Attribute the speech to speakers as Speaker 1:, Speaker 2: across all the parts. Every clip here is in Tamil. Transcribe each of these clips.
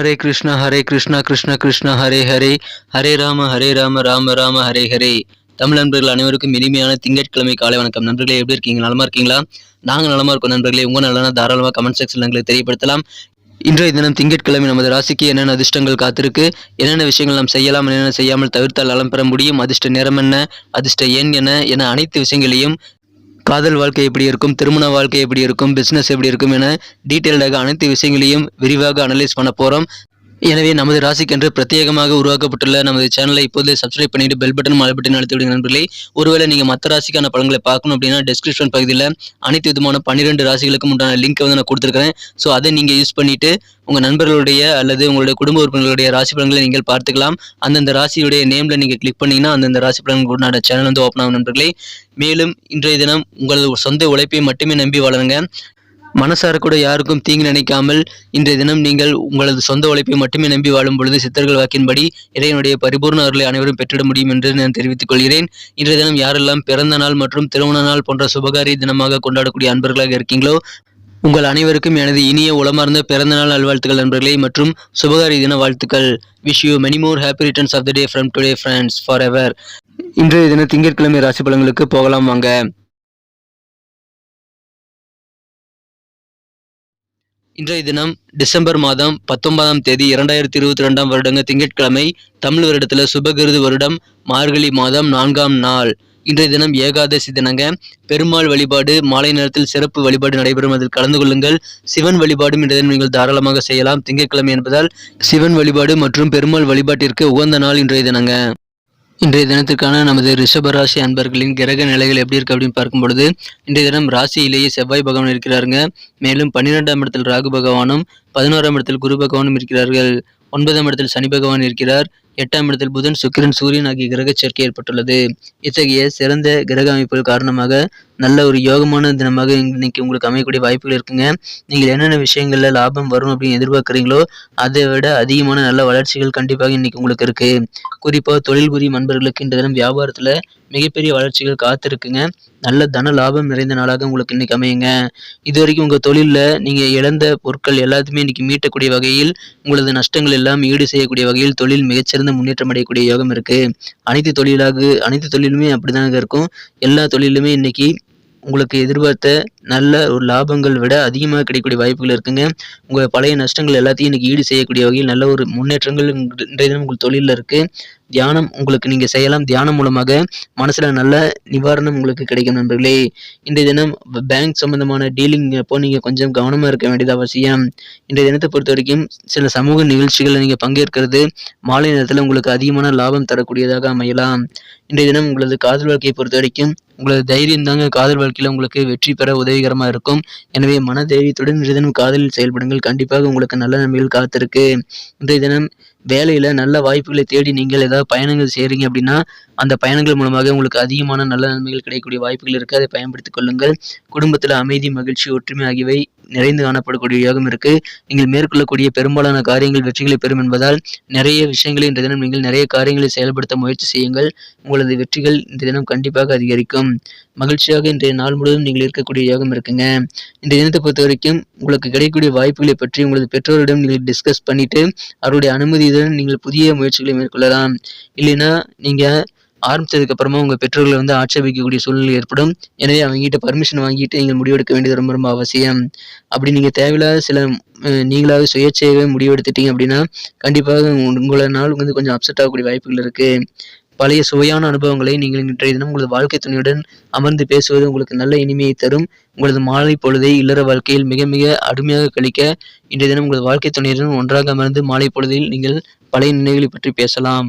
Speaker 1: ஹரே கிருஷ்ணா ஹரே கிருஷ்ணா கிருஷ்ண கிருஷ்ணா ஹரே ஹரே ஹரே ராம ஹரே ராம ராம ராம ஹரே ஹரே தமிழ் நண்பர்கள் அனைவருக்கும் இனிமையான திங்கட்கிழமை காலை வணக்கம். நண்பர்களே எப்படி இருக்கீங்க? நலமா இருக்கீங்களா? நாங்கள் நலமா இருக்கோம் நண்பர்களே. உங்க நலனா தாராளமாக கமெண்ட் செக்ஷன் எங்களுக்கு தெரியப்படுத்தலாம். இன்றைய தினம் திங்கட்கிழமை நமது ராசிக்கு என்னென்ன அதிர்ஷ்டங்கள் காத்திருக்கு? என்னென்ன விஷயங்கள் நாம் செய்யலாம் என்னென்ன செய்யாமல் தவிர்த்தால் நலம் பெற முடியும்? அதிர்ஷ்ட நிறம் என்ன? அதிர்ஷ்ட எண் என்ன? என அனைத்து விஷயங்களையும் காதல் வாழ்க்கை எப்படி இருக்கும் திருமண வாழ்க்கை எப்படி இருக்கும் பிசினஸ் எப்படி இருக்கும் என டீட்டெயில்டாக அனைத்து விஷயங்களையும் விரிவாக அனலைஸ் பண்ண போகிறோம் எனவே நமது ராசிக்கென்று பிரத்யேகமாக உருவாக்கப்பட்டுள்ள நமது சேனலை இப்போது சப்ஸ்கிரைப் பண்ணிட்டு பெல் பட்டன் மலை பட்டன் அழுத்தி விடுங்க நண்பர்களே. ஒருவேளை நீங்க மற்ற ராசிக்கான பலன்களை பார்க்கணும் அப்படின்னா டிஸ்கிரிப்ஷன் பகுதியில் அனைத்து விதமான பன்னிரெண்டு ராசிகளுக்கும் உண்டான லிங்க் வந்து நான் கொடுத்துருக்கிறேன். ஸோ அதை நீங்க யூஸ் பண்ணிட்டு உங்க நண்பர்களுடைய அல்லது உங்களுடைய குடும்ப உறுப்பினர்களுடைய ராசி பலன்களை நீங்கள் பார்த்துக்கலாம். அந்தந்த ராசியுடைய நேம்ல நீங்க கிளிக் பண்ணீங்கன்னா அந்தந்த ராசி பலன்கள் உண்டான சேனல் வந்து ஓப்பன் ஆகும் நண்பர்களே. மேலும் இன்றைய தினம் உங்களது சொந்த உழைப்பை மட்டுமே நம்பி வளருங்க மனசார கூட யாருக்கும் தீங்கு நினைக்காமல் இன்றைய தினம் நீங்கள் உங்களது சொந்த உழைப்பை மட்டுமே நம்பி வாழும் பொழுது சித்தர்கள் வாக்கின்படி இறைவனுடைய பரிபூர்ண அருளை அனைவரும் பெற்றிட முடியும் என்று நான் தெரிவித்துக் கொள்கிறேன். இன்றைய தினம் யாரெல்லாம் பிறந்த நாள் மற்றும் திருமண நாள் போன்ற சுபகாரிய தினமாக கொண்டாடக்கூடிய அன்பர்களாக இருக்கீங்களோ உங்கள் அனைவருக்கும் எனது இனிய உளமார்ந்த பிறந்தநாள் நல்வாழ்த்துக்கள் நண்பர்களே மற்றும் சுபகாரி தின வாழ்த்துக்கள். Wish you many more happy returns of the day from today friends forever இன்றைய தின திங்கட்கிழமை ராசி பலன்களுக்கு போகலாம் வாங்க. இன்றைய தினம் டிசம்பர் மாதம் பத்தொன்பதாம் தேதி இரண்டாயிரத்தி இருபத்தி ரெண்டாம் வருடங்க திங்கட்கிழமை தமிழ் வருடத்தில் சுபகிருது வருடம் மார்கழி மாதம் நான்காம் நாள். இன்றைய தினம் ஏகாதசி தினங்க. பெருமாள் வழிபாடு மாலை நேரத்தில் சிறப்பு வழிபாடு நடைபெறும். அதில் கலந்து கொள்ளுங்கள். சிவன் வழிபாடும் இன்றைய தினம் நீங்கள் தாராளமாக செய்யலாம். திங்கட்கிழமை என்பதால் சிவன் வழிபாடு மற்றும் பெருமாள் வழிபாட்டிற்கு உகந்த நாள் இன்றைய தினங்க. இன்றைய தினத்திற்கான நமது ரிஷபராசி அன்பர்களின் கிரக நிலைகள் எப்படி இருக்கு அப்படின்னு பார்க்கும் பொழுது இன்றைய தினம் ராசியிலேயே செவ்வாய் பகவான் இருக்கிறாருங்க. மேலும் பன்னிரெண்டாம் இடத்தில் ராகு பகவானும் பதினோராம் இடத்தில் குரு பகவானும் இருக்கிறார்கள். ஒன்பதாம் இடத்தில் சனி பகவான் இருக்கிறார். எட்டாம் இடத்தில் புதன் சுக்கிரன் சூரியன் ஆகிய கிரக சேர்க்கை ஏற்பட்டுள்ளது. இத்தகைய சிறந்த கிரக அமைப்புகள் காரணமாக நல்ல ஒரு யோகமான தினமாக இன்னைக்கு உங்களுக்கு அமையக்கூடிய வாய்ப்புகள் இருக்குங்க. நீங்கள் என்னென்ன விஷயங்களில் லாபம் வரும் அப்படின்னு எதிர்பார்க்குறீங்களோ அதை விட அதிகமான நல்ல வளர்ச்சிகள் கண்டிப்பாக இன்னைக்கு உங்களுக்கு இருக்கு. குறிப்பாக தொழில் புரியும் அன்பர்களுக்கு இந்த தினம் வியாபாரத்தில் மிகப்பெரிய வளர்ச்சிகள் காத்திருக்குங்க. நல்ல தன லாபம் நிறைந்த நாளாக உங்களுக்கு இன்னைக்கு அமையுங்க. இது வரைக்கும் உங்கள் தொழிலில் நீங்கள் இழந்த பொருட்கள் எல்லாத்தையுமே இன்னைக்கு மீட்டக்கூடிய வகையில் உங்களது நஷ்டங்கள் எல்லாம் ஈடு செய்யக்கூடிய வகையில் தொழில் மிகச்சிறந்த முன்னேற்றம் அடையக்கூடிய யோகம் இருக்குது அனைத்து தொழிலாக அனைத்து தொழிலுமே அப்படிதாங்க இருக்கும். எல்லா தொழிலுமே இன்னைக்கு உங்களுக்கு எதிர்பார்த்த நல்ல ஒரு லாபங்கள் விட அதிகமாக கிடைக்கக்கூடிய வாய்ப்புகள் இருக்குங்க. உங்கள் பழைய நஷ்டங்கள் எல்லாத்தையும் இன்னைக்கு ஈடு செய்யக்கூடிய வகையில் நல்ல ஒரு முன்னேற்றங்கள் இன்றைய தினம் உங்கள் தொழிலில் இருக்கு. தியானம் உங்களுக்கு நீங்கள் செய்யலாம். தியானம் மூலமாக மனசில் நல்ல நிவாரணம் உங்களுக்கு கிடைக்கும் நண்பர்களே. இன்றைய தினம் பேங்க் சம்பந்தமான டீலிங் அப்போ நீங்கள் கொஞ்சம் கவனமாக இருக்க வேண்டியது அவசியம். இன்றைய தினத்தை பொறுத்த வரைக்கும் சில சமூக நிகழ்ச்சிகளில் நீங்கள் பங்கேற்கிறது மாலை நேரத்தில் உங்களுக்கு அதிகமான லாபம் தரக்கூடியதாக அமையலாம். இன்றைய தினம் உங்களது காதல் வாழ்க்கையை பொறுத்த வரைக்கும் உங்களது தைரியம் தாங்க காதல் வாழ்க்கையில் உங்களுக்கு வெற்றி பெற உதவிகரமாக இருக்கும். எனவே மன தைரியத்துடன் இன்றைய தினம் காதலில் செயல்படுங்கள். கண்டிப்பாக உங்களுக்கு நல்ல நன்மைகள் காத்திருக்கு. இன்றைய தினம் வேலையில் நல்ல வாய்ப்புகளை தேடி நீங்கள் ஏதாவது பயணங்கள் செய்கிறீங்க அப்படின்னா அந்த பயணங்கள் மூலமாக உங்களுக்கு அதிகமான நல்ல நன்மைகள் கிடைக்கக்கூடிய வாய்ப்புகள் இருக்குது அதை பயன்படுத்திக் கொள்ளுங்கள். குடும்பத்தில் அமைதி மகிழ்ச்சி ஒற்றுமை ஆகியவை நிறைந்து காணப்படக்கூடிய யோகம் இருக்கு. நீங்கள் மேற்கொள்ளக்கூடிய பெரும்பாலான காரியங்கள் வெற்றிகளை பெறும் என்பதால் நிறைய விஷயங்களை இன்றைய தினம் நீங்கள் நிறைய காரியங்களை செயல்படுத்த முயற்சி செய்யுங்கள். உங்களது வெற்றிகள் இந்த தினம் கண்டிப்பாக அதிகரிக்கும். மகிழ்ச்சியாக இன்றைய நாள் முழுவதும் நீங்கள் இருக்கக்கூடிய யோகம் இருக்குங்க. இந்த தினத்தை பொறுத்த வரைக்கும் உங்களுக்கு கிடைக்கக்கூடிய வாய்ப்புகளை பற்றி உங்களது பெற்றோரிடம் நீங்கள் டிஸ்கஸ் பண்ணிட்டு அவருடைய அனுமதி அனுமதியுடன் நீங்கள் புதிய முயற்சிகளை மேற்கொள்ளலாம். இல்லைன்னா நீங்கள் ஆரம்பித்ததுக்கப்புறமா உங்கள் பெற்றோர்களை வந்து ஆட்சேபிக்கக்கூடிய சூழ்நிலை ஏற்படும். எனவே அவங்ககிட்ட பர்மிஷன் வாங்கிட்டு நீங்கள் முடிவெடுக்க வேண்டியது ரொம்ப ரொம்ப அவசியம். அப்படி நீங்கள் தேவையில்லாத சில நீங்களாவது சுயேட்சையாகவே முடிவெடுத்துட்டீங்க அப்படின்னா கண்டிப்பாக உங்களை நாள் வந்து கொஞ்சம் அப்செட் ஆகக்கூடிய வாய்ப்புகள் இருக்குது பழைய சுவையான அனுபவங்களை நீங்கள் இன்றைய தினம் உங்களது வாழ்க்கை துணையுடன் அமர்ந்து பேசுவது உங்களுக்கு நல்ல இனிமையை தரும். உங்களது மாலை பொழுதை இல்லற வாழ்க்கையில் மிக மிக அருமையாக கழிக்க இன்றைய தினம் உங்களது வாழ்க்கை துணையுடன் ஒன்றாக அமர்ந்து மாலை பொழுதில் நீங்கள் பழைய நினைவுகளை பற்றி பேசலாம்.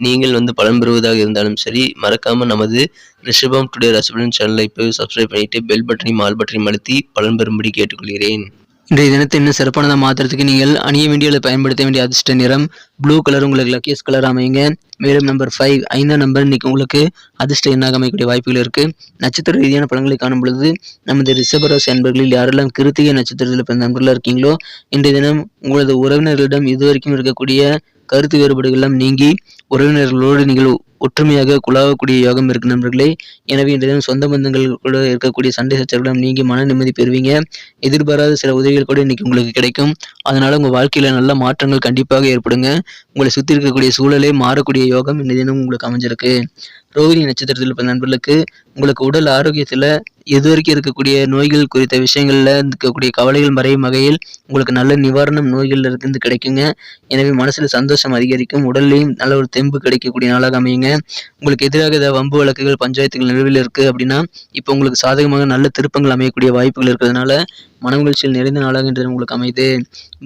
Speaker 1: நீங்கள் வந்து பலன் பெறுவதாக இருந்தாலும் சரி மறக்காமல் நமது ரிஷபம் டுடே ரசபலன் சேனலை இப்போ சப்ஸ்கிரைப் பண்ணிட்டு பெல் பட்டனையும் ஆல் பட்டனையும் அழுத்தி பலன் பெறும்படி கேட்டுக்கொள்கிறேன். இன்றைய தினத்தை இன்னும் சிறப்பானதாக மாற்றுறதுக்கு நீங்கள் அணிய வேண்டிய பயன்படுத்த வேண்டிய அதிர்ஷ்ட நிறம் ப்ளூ கலர் உங்களுக்கு லக்கியஸ் கலர் அமையுங்க. மேலும் நம்பர் ஃபைவ் ஐந்தாம் நம்பர் இன்னைக்கு உங்களுக்கு அதிர்ஷ்ட எண்ணாக அமையக்கூடிய வாய்ப்புகள் இருக்கு. நட்சத்திர ரீதியான பலன்களை காணும் பொழுது நமது ரிஷபராசி அன்பர்களில் யாரெல்லாம் கிருத்திகை நட்சத்திரத்தில் பிறந்த நண்பர்களாக இருக்கீங்களோ இன்றைய தினம் உங்களது உறவினர்களிடம் இதுவரைக்கும் இருக்கக்கூடிய கருத்து வேறுபாடுகள் எல்லாம் நீங்கி உறவினர்களோடு நீங்கள் ஒற்றுமையாக குழாவக்கூடிய யோகம் இருக்கு நண்பர்களே. எனவே இன்றைய தினம் சொந்த பந்தங்கள் கூட இருக்கக்கூடிய சண்டை சச்சரவுகளும் நீங்கி மன நிம்மதி பெறுவீங்க. எதிர்பாராத சில உதவிகள் கூட இன்னைக்கு உங்களுக்கு கிடைக்கும். அதனால உங்க வாழ்க்கையில நல்ல மாற்றங்கள் கண்டிப்பாக ஏற்படுங்க. உங்களை சுற்றி இருக்கக்கூடிய சூழலே மாறக்கூடிய யோகம் இன்றைய தினம் உங்களுக்கு அமைஞ்சிருக்கு. ரோகிணி நட்சத்திரத்தில் பிறந்த நண்பர்களுக்கு உங்களுக்கு உடல் ஆரோக்கியத்துல இதுவரைக்கும் இருக்கக்கூடிய நோய்கள் குறித்த விஷயங்களில் இருக்கக்கூடிய கவலைகள் மறையும் வகையில் உங்களுக்கு நல்ல நிவாரணம் நோய்களில் இருந்து கிடைக்குங்க. எனவே மனசில் சந்தோஷம் அதிகரிக்கும். உடல்லையும் நல்ல ஒரு தெம்பு கிடைக்கக்கூடிய நாளாக அமையுங்க. உங்களுக்கு எதிராக ஏதாவது வம்பு வழக்குகள் பஞ்சாயத்துகள் நிலவில் இருக்குது அப்படின்னா இப்போ உங்களுக்கு சாதகமாக நல்ல திருப்பங்கள் அமையக்கூடிய வாய்ப்புகள் இருக்கிறதுனால மனமகிழ்ச்சியில் நிறைந்த நாளாக இன்று உங்களுக்கு அமையுது.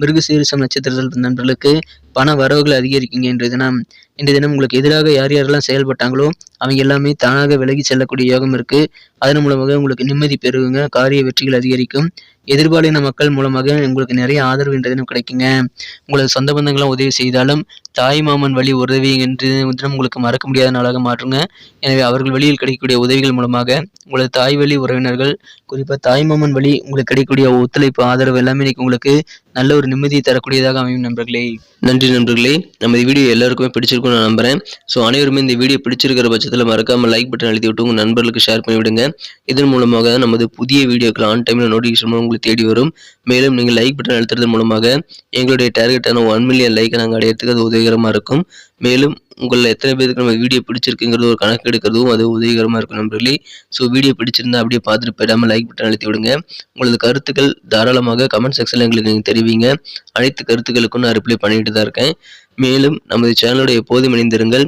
Speaker 1: மிருகசீரிசம் நட்சத்திரத்தில் நண்பர்களுக்கு பண வரவுகள் அதிகரிக்குங்க. இன்றைய தினம் இன்றைய தினம் உங்களுக்கு எதிராக யார் யாரெல்லாம் செயல்பட்டாங்களோ அவங்க எல்லாமே தானாக விலகி செல்லக்கூடிய யோகம் இருக்கு. அதன் மூலமாக உங்களுக்கு நிம்மதி பெருகுங்க. காரிய வெற்றிகள் அதிகரிக்கும். எதிர்பாலின மக்கள் மூலமாக உங்களுக்கு நிறைய ஆதரவு என்றதும் கிடைக்குங்க. உங்களது சொந்த பந்தங்களும் உதவி செய்தாலும் தாய் மாமன் வழி உதவி என்று தினம் உங்களுக்கு மறக்க முடியாத நாளாக மாற்றுங்க எனவே அவர்கள் வழியில் கிடைக்கக்கூடிய உதவிகள் மூலமாக உங்களது தாய் வழி உறவினர்கள் குறிப்பாக தாய் மாமன் வழி உங்களுக்கு கிடைக்கக்கூடிய ஒத்துழைப்பு ஆதரவு எல்லாமே இன்னைக்கு உங்களுக்கு நல்ல ஒரு நிம்மதியை தரக்கூடியதாக அமையும் நண்பர்களே. நன்றி நண்பர்களே. நம்ம வீடியோ எல்லாருக்குமே பிடிச்சிருக்கும் நான் நம்புறேன். ஸோ அனைவருமே இந்த வீடியோ பிடிச்சிருக்கிற பட்சத்தில் மறக்காம லைக் பட்டன் அழுத்தி விட்டு உங்கள் நண்பர்களுக்கு ஷேர் பண்ணி விடுங்க இதன் மூலமாக நமது புதிய வீடியோக்கள் ஆன் டைமில் நோட்டிஃபிகேஷன் உங்களுக்கு உங்களை தேடி வரும். மேலும் நீங்கள் லைக் பட்டன் அழுத்துறது மூலமாக எங்களுடைய டார்கெட்டான ஒன் மில்லியன் லைக்கை நாங்கள் அடையிறதுக்கு அது உதவிகரமாக இருக்கும். மேலும் உங்களில் எத்தனை பேருக்கு நம்ம வீடியோ பிடிச்சிருக்குங்கிறது ஒரு கணக்கு எடுக்கிறதும் அது உதவிகரமாக இருக்கும் நண்பர்களே. ஸோ வீடியோ பிடிச்சிருந்தா அப்படியே பார்த்துட்டு போயிடாமல் லைக் பட்டன் அழுத்தி விடுங்க. உங்களது கருத்துக்கள் தாராளமாக கமெண்ட் செக்ஷனில் எங்களுக்கு நீங்கள் தெரிவிங்க. அனைத்து கருத்துக்களுக்கும் நான் ரிப்ளை பண்ணிட்டு தான் இருக்கேன். மேலும் நமது சேனலோட எப்போதும் இணைந்திருங்கள்.